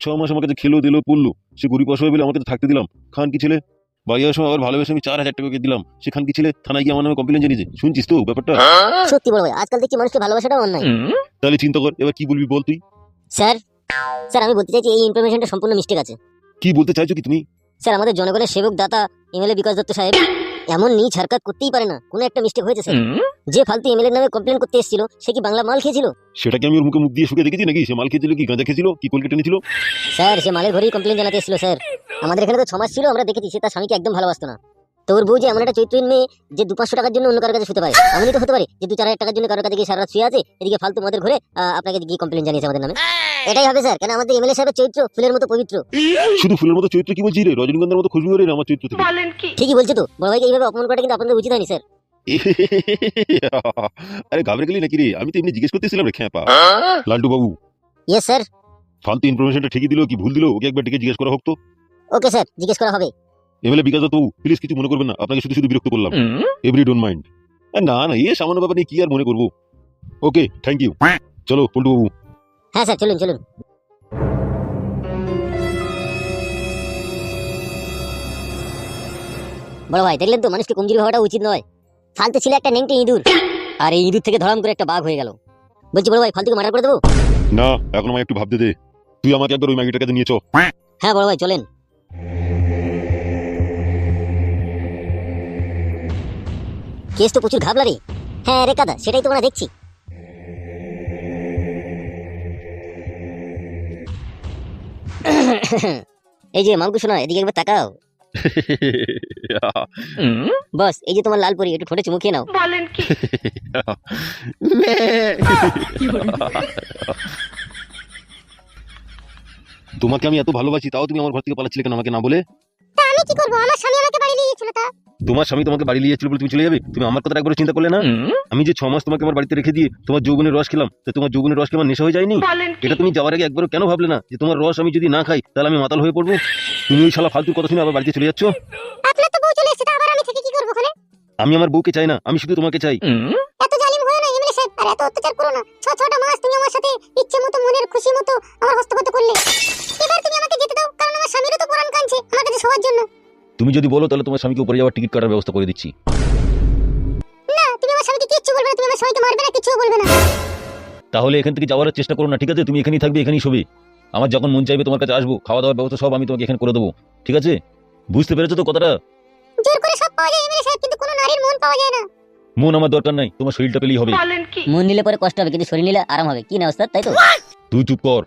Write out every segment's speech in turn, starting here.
ছ মাস আমাকে যে খেলো দিলো পড়ল সে গরিব অসহায় বলে আমাকে তো থাকতে দিলাম। খান কি ছেলে? বাইরের সময় আবার ভালোবেসে আমি চার হাজার টাকা দিলাম। সে খান কি ছেলে? থানায় গিয়ে আমার নামে কমপ্লেন জানিয়েছে। শুনছিস তো ব্যাপারটা? সত্যি বড় ভাই আজকাল দেখছি মানুষকে ভালোবাসাটা অন্যায়। তাহলে চিন্তা কর এবার কি বলবি বল তুই? স্যার স্যার আমি বলতে চাইছি এই ইনফরমেশনটা সম্পূর্ণ মিস্টেক আছে। কি বলতে চাইছো কি তুমি? স্যার আমাদের জনগণের সেবক দাতা এমএলএ বিকাশ দত্ত সাহেব এমন নিজ হারকাত করতেই পারে না। কোনো একটা মিস্টেক হয়েছে স্যার। যে ফালতু এমএলএ নামে কমপ্লেন করতে এসেছিল সে কি বাংলা মাল খেয়েছিল? সেটা কি আমি ওর মুখে মুখ দিয়ে শুকে দেখেছি নাকি? সে মাল খেয়েছিল কি গাঁজা খেয়েছিল কি কোলকেটে নিয়েছিল স্যার সে মালের ঘরেই কমপ্লেন জানাতে এসেছিল স্যার। আমাদের এখানে তো ছ মাস ছিল আমরা দেখেছি সে তার স্বামীকে একদম ভালোবাসতো না। তোর বউ যে এমন একটা চৈত্রহীন মেয়ে যে দু পাঁচশো টাকার জন্য অন্য কারোর কাছে শুতে পারে। এমনই তো হতে পারে যে দু চার হাজার টাকার জন্য কারোর কাছে গিয়ে সারা রাত শুয়ে আছে এদিকে ফালতু আমাদের ঘরে আপনাকে গিয়ে কমপ্লেন জানিয়েছে আমাদের নামে। এটাই হবে স্যার। কেন আমাদের এমএলএ সাহেবের চরিত্র ফুলের মতো পবিত্র। শুধু ফুলের মতো চরিত্র কি বলছি রে? রজনীগন্ধার মতো খুশবু রে আমার চরিত্র থেকে। বলেন কি? ঠিকই বলছো তো। বড় ভাইকে এইভাবে অপমান করাটা কিন্তু আপনাদের উচিত হয়নি স্যার। আরে ঘাবড়ে গেলি নাকি রে? আমি তো এমনি জিজ্ঞেস করতেছিলাম রে খ্যাপা। লাল্টু বাবু ইয়েস স্যার ফালতু ইনফরমেশনটা ঠিকই দিল কি ভুল দিল? ওকে একবার ডেকে জিজ্ঞেস করা হোক তো। Okay sir. জিজ্ঞেস করা হবে। এমএলএ বিকাশ দত্ত প্লিজ কিছু মনে করবেন না। আপনাকে শুধু শুধু বিরক্ত করলাম। এভরি ডোন্ট মাইন্ড না না এ সামান্য ব্যাপার নিয়ে কি আর মনে করব? ওকে থ্যাংক ইউ চলো পল্টু বাবু হ্যাঁ স্যার চলুন চলুন। বড় ভাই দেখলেন তো মানুষকে কমজোরি হওয়াটা উচিত নয়? ফালতু ছিল একটা নেংটে ইঁদুর। আর এই ইঁদুর থেকে ধরাম করে একটা বাঘ হয়ে গেল। বলছি বড় ভাই ফালতুকে মার্ডার করে দেবো? না এখন আমায় একটু ভাবতে দে। তুই আমাকে একবার ওই ম্যাগিটার কাছে নিয়ে চ হ্যাঁ বড় ভাই চলেন। কেস তো প্রচুর ঘাবলা রে। হ্যাঁ রে কাদা সেটাই তো আমরা দেখছি। এই যে মামকু শোনা এদিকে একবার তাকাও। বস এই যে তোমার লাল পরি একটু ঠোঁটে চুমু খেয়ে নাও। বলেন কি? তোমাকে আমি এত ভালোবাসি তাও তুমি আমার ঘর থেকে পালাচ্ছিলে কেন আমাকে না বলে? আমি কি করব? আমার স্বামী আমাকে বাড়ি নিয়ে গেছিল তা। তোমার স্বামী তোমাকে বাড়ি নিয়ে যাচ্ছিল বলে তুমি চলে যাবে? তুমি আমার কথা একবার চিন্তা করলে না? আমি যে ছ মাস তোমাকে আমার বাড়িতে রেখে দিয়ে তোমার যৌবনের রস খেলাম তো তোমার যৌবনের রস কি আমার নেশা হয়ে যায়নি? এটা তুমি যাওয়ার আগে একবারও কেন ভাবলে না যে তোমার রস আমি যদি না খাই তাহলে আমি মাতাল হয়ে পড়ব? তুমি ওই শালা ফালতু কথা শুনে আবার বাড়িতে চলে যাচ্ছ? আপনার তো বউ চলে এসেছে আবার আমি থেকে কি করব ওখানে? আমি আমার বউকে চাই না আমি শুধু তোমাকে চাই। এত জালিম হয়ে না এমএলএ সাহেব আর এত অত্যাচার করো না। ছ ছটা মাস তুমি আমার সাথে ইচ্ছে মতো মনের খুশি মতো আমার হস্তগত করলে। তুমি যদি বলো তাহলে তোমার স্বামীকে উপরে যাওয়ার টিকিট কাটার ব্যবস্থা করে দিচ্ছি। না তুমি আমার স্বামীকে কিচ্ছু বলবে না তুমি আমার স্বামীকে মারবে না কিচ্ছু বলবে না। তাহলে এখান থেকে যাওয়ার চেষ্টা করো না ঠিক আছে? তুমি এখানেই থাকবে এখানেই শোবে। আমার যখন মন চাইবে তোমার কাছে আসব খাওয়া দাওয়ার ব্যবস্থা সব আমি তোমাকে এখানে করে দেবো ঠিক আছে? বুঝতে পেরেছ তো কথাটা? জোর করে সব পাওয়া যায় এমএলএ সাহেব কিন্তু কোনো নারীর মন পাওয়া যায় না। মন আমার দরকার নাই তোমার শরীরটা পেলেই হবে। মন নিলে পরে কষ্ট হবে কিন্তু শরীর নিলে আরাম হবে। কি না ওস্তাদ তাই তো? তুই চুপ কর।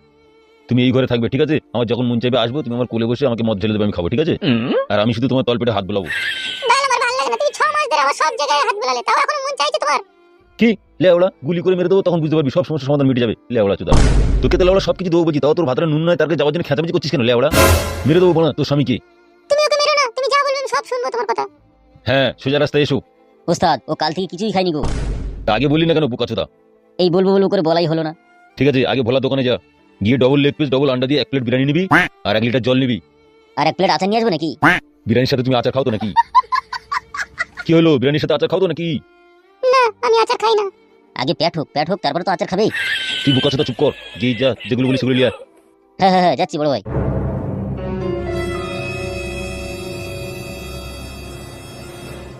তুমি এই ঘরে থাকবে ঠিক আছে? আমার যখন মন চাইবে আসব তুমি আমার কোলে বসে আমাকে মদ ঢেলে দেবে আমি খাব ঠিক আছে? আর আমি শুধু তোমার তলপেটে হাত বোলাবো। ভাই আমার ভালো না তুমি ছ মাস ধরে আমার সব জায়গায় হাত বোলালে তাও এখন চাইছে তোমার? কি? লেওড়া গুলি করে মেরে দেবো তখন বুঝতে পারবি সব সমস্যার সমাধান মিটে যাবে। লেওড়া চুদা তোকে তো লেওড়া সব কিছু দেবো বলছি তাও তোর ভাতরে নুন নয় তারকে যাওয়ার জন্য খেঁচামেচি করছিস কেন লেওড়া? মেরে দেবো বলা তোর স্বামীকে তুমি ওকে মেরো না তুমি যা বলবে সব শুনব তোমার কথা। হ্যাঁ সোজা রাস্তায় এসো। ওস্তাদ ও কাল থেকে কিছুই খাইনি গো। তা আগে বললি না কেন বোকা চোদা? এই বলব বলব করে বলাই হলো না। ঠিক আছে আগে ভোলা দোকানে যা। গিয়ে ডবল লেগ পিস ডবল আন্ডা দিয়ে এক প্লেট বিরিয়ানি নিবি আর এক লিটার জল নিবি। আর এক প্লেট আচার নিয়ে আসব নাকি? বিরিয়ানির সাথে তুমি আচার খাও তো নাকি? কি হলো বিরিয়ানির সাথে আচার খাও তো নাকি? না আমি আচার খাই না। আগে পেট হোক পেট হোক তারপরে তো আচার খাবেই। তুই বোকা চোদা চুপ কর গিয়ে যা যেগুলো বলি সেগুলো লিয়া হ্যাঁ হ্যাঁ হ্যাঁ যাচ্ছি বড় ভাই।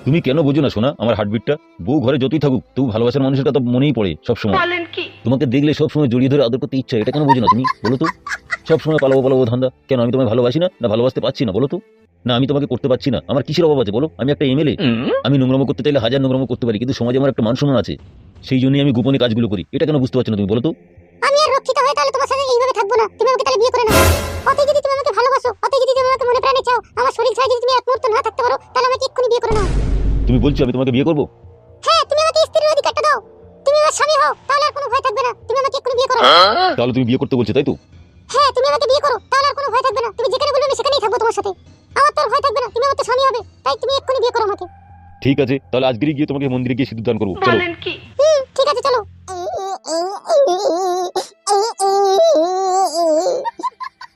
তুমি কেন বোঝো না শোনা আমার হার্টবিটটা বউ ঘরে যতই থাকুক তবু ভালোবাসার মানুষের কথা মনেই পড়ে সবসময়। তোমাকে দেখলে সবসময় জড়িয়ে ধরে আদর করতে ইচ্ছা এটা কেন বোঝো না তুমি? বলো তো। সবসময় পালাবো পালাবো ধান্দা। কেন আমি তোমায় ভালোবাসি না? না ভালোবাসতে পারছি না বলো তো। না আমি তোমাকে করতে পারছি না। আমার কিসের অভাব আছে বলো? আমি একটা এমএলএ। আমি নোংরামো করতে চাইলে হাজার নোংরামো করতে পারি কিন্তু সমাজে আমার একটা মান সম্মান আছে। সেই জন্যই আমি গোপনে কাজগুলো করি। এটা কেন বুঝতে পারছ না তুমি বলো তো? আমি আর রক্ষিত হয়ে তাহলে তোমার সাথে এইভাবে থাকব না। তুমি আমাকে তাহলে বিয়ে করে নাও। অতই যদি তুমি আমাকে ভালোবাসো অতই যদি তুমি আমাকে মনে প্রাণে চাও আমার শরীর ছাড়া যদি তুমি এক মুহূর্ত না থাকতে পারো তাহলে আমাকে এক্ষুনি বিয়ে করে নাও। তুমি বলছো আমি তোমাকে বিয়ে করব? হ্যাঁ তুমি আমাকে স্ত্রীর অধিকারটা দাও। তুমি আমার স্বামী হও তাহলে আর কোনো ভয় থাকবে না। তুমি আমাকে এক্ষুনি বিয়ে করো। তাহলে তুমি বিয়ে করতে বলছো তাই তো? হ্যাঁ তুমি আমাকে বিয়ে করো তাহলে আর কোনো ভয় থাকবে না। তুমি যেখানে বলবে আমি সেখানেই থাকব তোমার সাথে। আমার তো আর ভয় থাকবে না তুমি আমার তো স্বামী হবে তাই তুমি এক্ষুনি বিয়ে করো আমাকে। ঠিক আছে তাহলে আজকেরই গিয়ে তোমাকে মন্দিরে গিয়ে সিদ্ধ দান করব। চলো। বলেন কি? হুম ঠিক আছে চলো।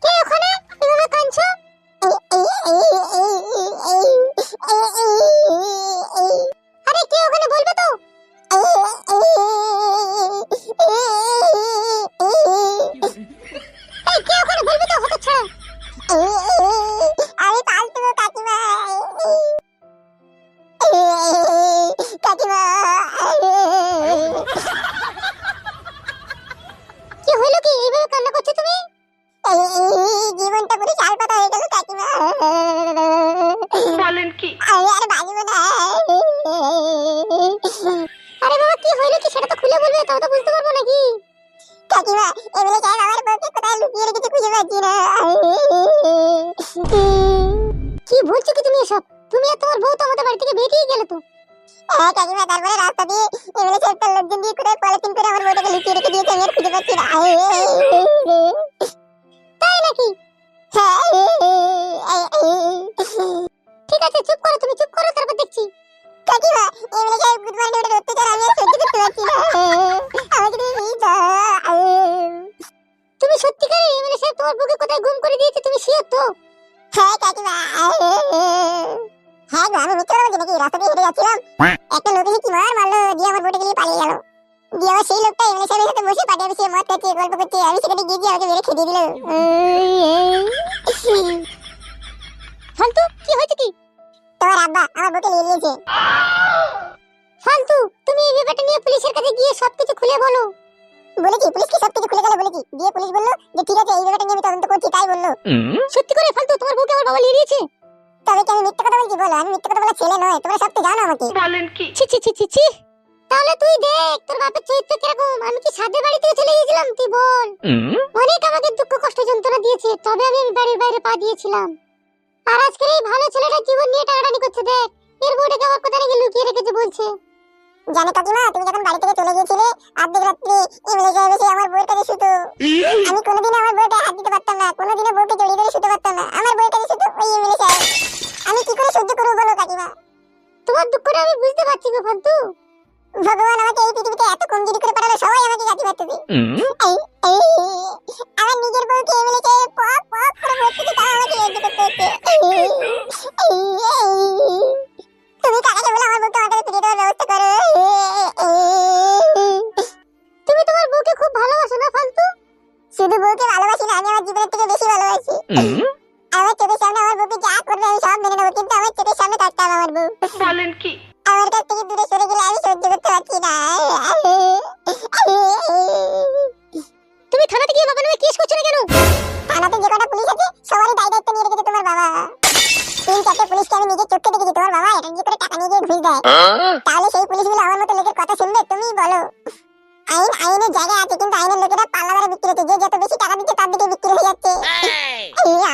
কে ওখানে? এভাবে কাঁদছো? কাকিমা এমএলএ সাহেব আমার বউকে কোথায় লুকিয়ে রেখেছে খুঁজে পাচ্ছি না। কি বলছো কি তুমি এসব? তুমি আর তোমার বউ তো আমাদের বাড়ি থেকে বেরিয়ে গেলে তো। হ্যাঁ কাকিমা তারপরে রাস্তা দিয়ে এমএলএ সাহেব তার লোকজন দিয়ে কোথায় পলিথিন করে আমার বউটাকে লুকিয়ে রেখে দিয়েছে আমি আর খুঁজে পাচ্ছি না। তাই নাকি? ঠিক আছে চুপ করো দিয়ে হেঁটে যাচ্ছিলাম। একটা লোক এসে কি মার মারলো দিয়ে আমার বোটে গিয়ে পালিয়ে গেল। দিয়ে আবার সেই লোকটা এমএলএ সাহেবের সাথে বসে পাটিয়ে বসে মদ খাচ্ছে গল্প করছে আমি সেখানে গিয়ে গিয়ে আমাকে মেরে খেয়ে দিল। ফালতু কি হয়েছে কি? তোমার আব্বা আমার বুকে নিয়ে নিয়েছে। ফালতু তুমি এই ব্যাপারটা নিয়ে পুলিশের কাছে গিয়ে সবকিছু খুলে বলো। বলেছি পুলিশকে সবকিছু খুলে গেলে বলেছি। দিয়ে পুলিশ বলল যে ঠিক আছে এই ব্যাপারটা নিয়ে আমি তদন্ত করছি তাই বলল। সত্যি করে ফালতু তোমার বউকে আমার বাবা নিয়ে নিয়েছে তবে কি আমি মিথ্যে কথা বলছি? বলো আমি মিথ্যে কথা বলা ছেলে নয়। তোমরা সব তো জানো আমাকে। বলেন কি? ছি ছি ছি ছি ছি। তাহলে তুই দেখ তোর বাপের চরিত্র কীরকম? আমি কি সাদের বাড়িতে থেকে চলে গেছিলাম তুই বল। অনেক আমাকে দুঃখ কষ্ট যন্ত্রণা দিয়েছে তবে আমি বাড়ির বাইরে পা দিয়েছিলাম। আর আজকের এই ভালো ছেলেটা জীবন নিয়ে টানাটানি করছে দেখ। এর বউটাকে আমার কোথায় নাকি লুকিয়ে রেখেছে বলছে। জানো কাকিমা তুমি যখন বাড়ি থেকে চলে গিয়েছিলে অর্ধেক রাত্রি এমএলএ সাহেব এসে আমার বউয়ের কাছে শুতো আমি কোনোদিন আমার বউটা হাত দিতে পারতাম না কোনোদিনও বউকে জড়িয়ে ধরে শুতে পারতাম না। আমার বউয়ের কাছে শুতো ওই সাহেব আমি কি করে সহ্য করব বলো কাকিমা? তোমার দুঃখটা আমি বুঝতে পারছি গো ফান্তু ভগবান আমাকে এই পৃথিবীতে এত কমজোরি করে পাঠালো সবাই আমাকে গাছি মারতেছে আমার নিজের বউকে এমএলএ সাহেব পক পক করে বলতেছে তাও আমাকে করতে। হচ্ছে তুমি কাকাকে বলে আমার বউকে আমার কাছে ফিরিয়ে দেওয়ার ব্যবস্থা করো। তুমি তোমার বউকে খুব ভালোবাসো না ফালতু? শুধু বউকে ভালোবাসি না আমি আমার জীবনের থেকে বেশি ভালোবাসি। আমার চোখের সামনে আমার বউকে যা করবে আমি সব মেনে নেব কিন্তু আমার চোখের সামনে থাকতে হবে আমার বউ। বলেন কি? আমার কাছ থেকে দূরে সরে গেলে আমি সহ্য করতে পারছি না। তুমি থানাতে গিয়ে বাবা নামে কেস করছ না কেন? থানাতে যে কটা পুলিশ আছে সবারই দায় দায়িত্ব নিয়ে রেখেছে তোমার বাবা। তিন চারটে পুলিশকে আমি নিজের চোখে দেখেছি তোমার বাবা এটা ঘুষ দেয় তাহলে সেই পুলিশগুলো আমার মতো লোকের কথা শুনবে তুমি বলো। আইন আইনের জায়গায় আছে কিন্তু আইনের লোকেরা পাল্লা ধরে বিক্রি হচ্ছে। যে যত বেশি টাকা দিচ্ছে তার দিকে বিক্রি হয়ে যাচ্ছে।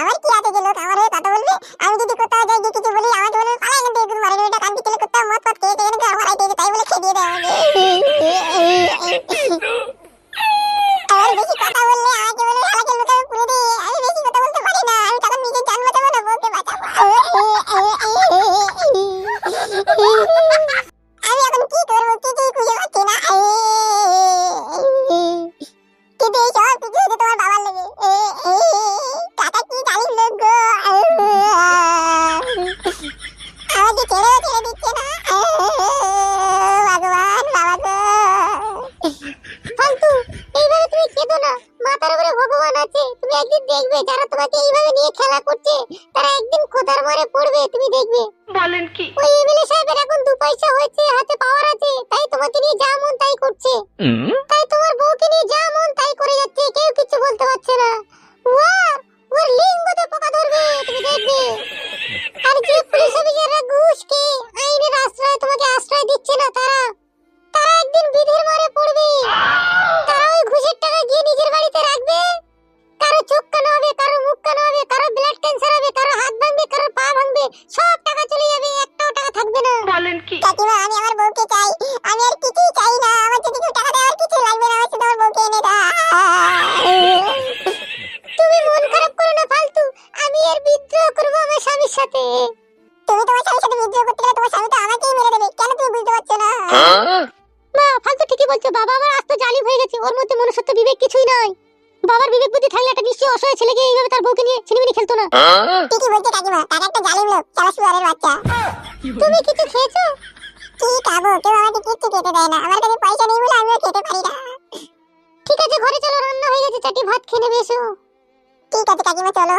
আমার কি আছে যে লোক? আমার হয়ে কথা বলবে? আমি যদি কোথাও যাই গিয়ে কিছু বলি আমাকে বলবে আছে তুমি একদিন দেখবে যারা তোমাকে এইভাবে নিয়ে খেলা করছে তারা একদিন খোদার মারে পড়বে তুমি দেখবে। বলেন কি? ওই এমএলএ সাহেবের এখন দু পয়সা হয়েছে হাতে পাওয়ার আছে তাই তোমাকে নিয়ে যা মন তাই করছে। তাই তোমার বউকে নিয়ে যা মন তাই করে যাচ্ছে কেউ কিছু বলতে পারছে না। ওয়া ওর লিঙ্গতে পোকা ধরবে তুমি দেখবে। আর যে চাই না আমার যদি কেউ টাকা দেয় আর কিছু লাগবে না আমার শুধু আমার বউকে এনে দাও। তুমি মন খারাপ করো না ফালতু। আমি আর বিদ্রোহ করব আমার স্বামীর সাথে। তুমি তোমার স্বামীর সাথে বিদ্রোহ করতে গেলে তোমার স্বামী তো আমাকেই মেরে দেবে। কেন তুমি বুঝতে পারছ না? মা ফালতু ঠিকই বলছো বাবা আমার আস্ত জালিম হয়ে গেছে ওর মধ্যে মনুষ্যত্ব বিবেক কিছুই নাই। বাবার বিবেক বুদ্ধি থাকলে একটা নিশ্চয়ই অসহায় ছেলেকে এইভাবে তার বউকে নিয়ে ছিনিমিনি খেলতো না। ঠিকই বলছে কাকিমা তার একটা জালিম লোক চালা সুয়ারের বাচ্চা। তুমি কিছু খেয়েছো? কি খাব? কেউ আমাকে কিচ্ছু খেতে দেয় না। আমার কাছে পয়সা নেই বলে আমিও খেতে পারি না। ঠিক আছে ঘরে চলো রান্না হয়ে গেছে চাটি ভাত খেয়ে নেবে এসো। ঠিক আছে কাকিমা চলো।